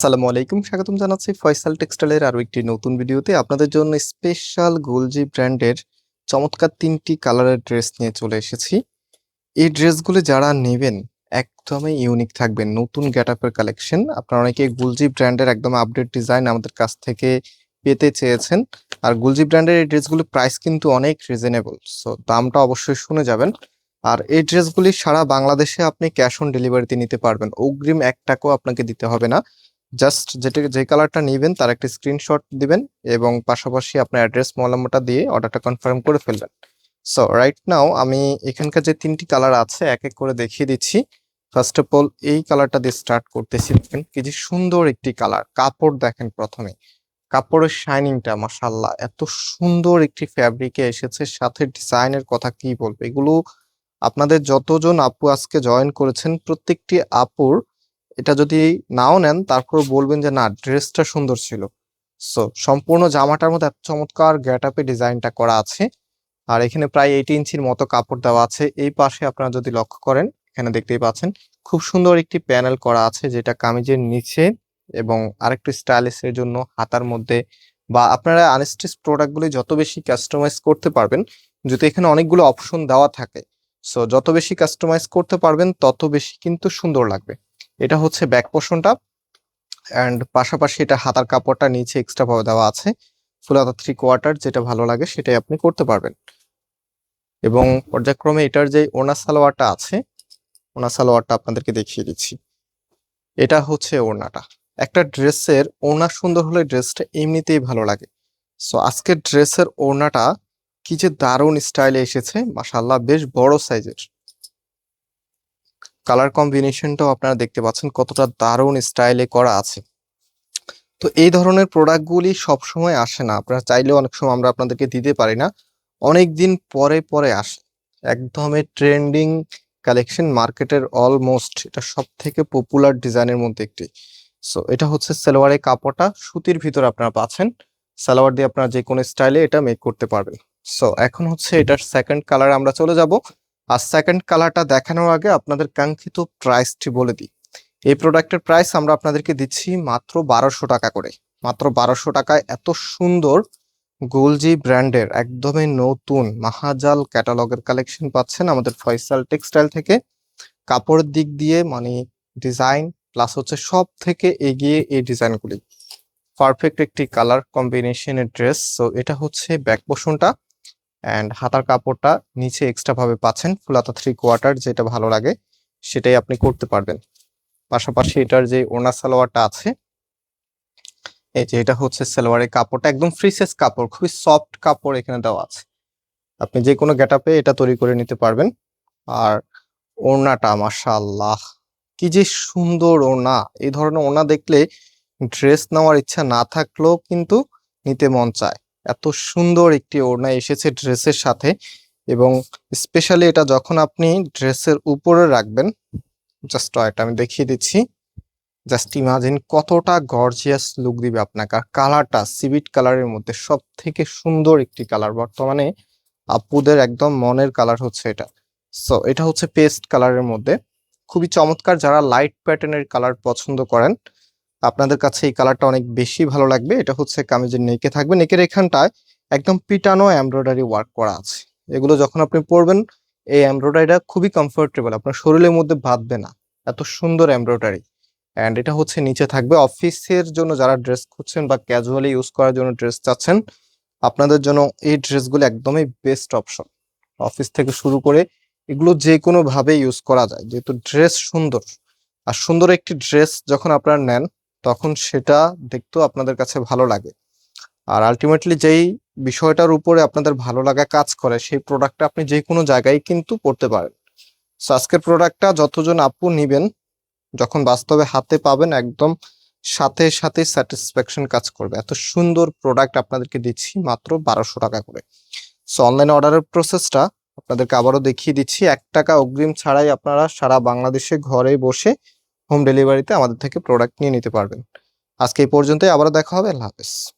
আসসালামু আলাইকুম। স্বাগতম জানাচ্ছি ফয়সাল টেক্সটাইলের আরও একটি নতুন ভিডিওতে। আপনাদের জন্য স্পেশাল গোলজি ব্র্যান্ডের চমৎকার তিনটি কালারের ড্রেস নিয়ে চলে এসেছি। এই ড্রেসগুলো যারা নেবেন, একদমই ইউনিক থাকবেন নতুন গেটআপের কালেকশন। আপনারা অনেকে গুলজি ব্র্যান্ডের একদম আপডেট ডিজাইন আমাদের কাছ থেকে পেতে চেয়েছেন। আর গুলজি ব্র্যান্ডের এই ড্রেসগুলোর প্রাইস কিন্তু অনেক রিজনেবল। সো দামটা অবশ্যই শুনে যাবেন। আর এই ড্রেসগুলি সারা বাংলাদেশে আপনি ক্যাশ অন ডেলিভারিতে নিতে পারবেন। অগ্রিম এক টাকাও আপনাকে দিতে হবে না। জাস্ট যেটা, যে কালারটা নেবেন, তার একটা স্ক্রিনশট দিবেন এবং পাশাপাশি আপনার অ্যাড্রেস নাম্বারটা দিয়ে অর্ডারটা কনফার্ম করে ফেলবেন। সো রাইট নাও আমি এখানকার যে তিনটি কালার আছে, এক এক করে দেখিয়ে দিচ্ছি। ফার্স্ট অফ অল এই কালারটা দিয়ে স্টার্ট করতেছি দেখেন, কি যে সুন্দর একটি কালার কাপড় দেখেন প্রথমে। কাপড়ের শাইনিংটা মাসাল্লাহ এত সুন্দর একটি ফ্যাব্রিকে এসেছে। সাথে ডিজাইনের কথা কি বলব? এগুলো আপনাদের যতজন আপু আজকে জয়েন করেছেন, প্রত্যেকটি আপুর এটা যদি নাও নেন তারপর বলবেন যে না, ড্রেসটা সুন্দর ছিল। সো সম্পূর্ণ জামাটার মধ্যে এত চমৎকার গেট আপে ডিজাইনটা করা আছে। আর এখানে প্রায় এইট ইঞ্চির মতো কাপড় দেওয়া আছে। এই পাশে আপনারা যদি লক্ষ্য করেন, এখানে দেখতেই পাচ্ছেন, খুব সুন্দর একটি প্যানেল করা আছে, যেটা কামিজের নিচে এবং আরেকটু স্টাইলিশের জন্য হাতার মধ্যে বা আপনারা আনস্টিচ প্রোডাক্টগুলি যত বেশি কাস্টমাইজ করতে পারবেন যদি এখানে অনেকগুলো অপশন দেওয়া থাকে সো যত বেশি কাস্টমাইজ করতে পারবেন, তত বেশি কিন্তু সুন্দর লাগবে। এটা হচ্ছে ব্যাক পোর্শনটা অ্যান্ড পাশাপাশি এটা হাতার কাপড়টা নিচে এক্সট্রা ভাবে দেওয়া আছে। ফুল হাতা থ্রি কোয়ার্টার যেটা ভালো লাগে সেটাই আপনি করতে পারবেন। এবং পর্যায়ক্রমে এটার যে ওনা সালোয়ারটা আছে ওনা সালোয়ারটা আপনাদেরকে দেখিয়ে দিচ্ছি। এটা হচ্ছে ওড়নাটা। একটা ড্রেসের ওড়না সুন্দর হলে ড্রেসটা এমনিতেই ভালো লাগে। সো আজকের ড্রেসের ওড়নাটা কি যে দারুণ স্টাইলে এসেছে মাসাল্লাহ বেশ বড় সাইজের কালার কম্বিনেশনটাও আপনারা দেখতে পাচ্ছেন কতটা দারুণ স্টাইলে করা আছে। তো এই ধরনের প্রোডাক্টগুলি সবসময় আসে না। আপনারা চাইলেও অনেক সময় আমরা আপনাদেরকে দিতে পারি না। অনেক দিন পরে পরে আসে। একদমই ট্রেন্ডিং কালেকশন মার্কেটের অলমোস্ট এটা সব থেকে পপুলার ডিজাইনের মধ্যে একটি। সো এটা হচ্ছে সালোয়ারের কাপড়টা, সুতির ভিতরে আপনারা পাচ্ছেন। সালোয়ার দিয়ে আপনারা যে কোনো স্টাইলে এটা মেক করতে পারবেন। সো এখন হচ্ছে এটার সেকেন্ড কালার আমরা চলে যাব। আর সেকেন্ড কালারটা দেখানোর আগে আপনাদের কাঙ্ক্ষিত প্রাইসটি বলে দিই। এই প্রোডাক্টের প্রাইস আমরা আপনাদেরকে দিচ্ছি মাত্র বারোশো টাকা করে। মাত্র বারোশো টাকায় এত সুন্দর গোলজি ব্র্যান্ডের একদমই নতুন মাহাজাল ক্যাটালগের কালেকশন পাচ্ছেন আমাদের ফয়সাল টেক্সটাইল থেকে। কাপড়ের দিক দিয়ে মানে ডিজাইন প্লাস হচ্ছে সব থেকে এগিয়ে এই ডিজাইনগুলি পারফেক্ট একটি কালার কম্বিনেশনের ড্রেস সো এটা হচ্ছে ব্যাক পোষণটা অ্যান্ড হাতার কাপড়টা নিচে এক্সট্রা ভাবে পাচ্ছেন, ফুলাতা থ্রি কোয়ার্টার যেটা ভালো লাগে, সেটাই আপনি করতে পারবেন। পাশাপাশি এটার যে ওনা সালোয়ারটা আছে, এই যে এটা হচ্ছে সালোয়ারের কাপড়টা, একদম ফ্রি সাইজ কাপড়, খুবই সফট কাপড় এখানে দেওয়া আছে। আপনি যে কোনো গেটাপে এটা তৈরি করে নিতে পারবেন। আর ওড়নাটা, মাশাআল্লাহ, কি যে সুন্দর ওড়না। এই ধরনের ওড়না দেখলে ড্রেস নেওয়ার ইচ্ছা না থাকলেও কিন্তু নিতে মন চায়। এত সুন্দর একটি ওড়না এসেছে ড্রেসের সাথে এবং স্পেশালি এটা যখন আপনি ড্রেসের উপরে রাখবেন জাস্ট এটা আমি দেখিয়ে দিচ্ছি জাস্ট ইমাজিন কতটা গর্জিয়াস লুক দিবে আপনাকে। আর কালারটা সিভিট কালারের মধ্যে সব থেকে সুন্দর একটি কালার বর্তমানে আপুদের একদম মনের কালার হচ্ছে এটা। সো এটা হচ্ছে পেস্ট কালারের মধ্যে। খুবই চমৎকার যারা লাইট প্যাটার্নের কালার পছন্দ করেন আপনাদের কাছে এই কালারটা অনেক বেশি ভালো লাগবে। এটা হচ্ছে কামিজের নেকে থাকবে। নেকের এখানটায় একদম পিটানো এমব্রয়ডারি ওয়ার্ক করা আছে। এগুলো যখন আপনি পরবেন, এই এমব্রয়ডারিটা খুবই কমফোর্টেবল আপনার শরীরের মধ্যে বাঁধবে না। এত সুন্দর এমব্রয়ডারি অ্যান্ড এটা হচ্ছে নিচে থাকবে। অফিসের জন্য যারা ড্রেস খুঁজছেন বা ক্যাজুয়ালি ইউজ করার জন্য ড্রেস চাচ্ছেন, আপনাদের জন্য এই ড্রেসগুলো একদমই বেস্ট অপশন অফিস থেকে শুরু করে এগুলো যে কোনো ভাবে ইউজ করা যায়। যেহেতু ড্রেস সুন্দর, আর সুন্দর একটি ড্রেস যখন আপনারা নেন তখন সেটা দেখতেও আপনাদের কাছে ভালো লাগে। আর আলটিমেটলি যেই বিষয়টার উপরে আপনাদের ভালো লাগা কাজ করে, সেই প্রোডাক্টটা আপনি যে কোনো জায়গায় কিন্তু পড়তে পারেন। সো আজকের প্রোডাক্টটা যতজন আপু নিবেন, যখন বাস্তবে হাতে পাবেন, একদম সাথে সাথে স্যাটিসফ্যাকশন কাজ করবে। এত সুন্দর প্রোডাক্ট আপনাদেরকে দিচ্ছি মাত্র বারোশো টাকা করে। সো অনলাইন অর্ডারের প্রসেসটা আপনাদেরকে আবারও দেখিয়ে দিচ্ছি। এক টাকা অগ্রিম ছাড়াই আপনারা সারা বাংলাদেশে ঘরে বসে হোম ডেলিভারিতে আমাদের থেকে প্রোডাক্ট নিয়ে নিতে পারবেন। আজকে এই পর্যন্তই, আবারও দেখা হবে, আল্লাহ হাফেজ।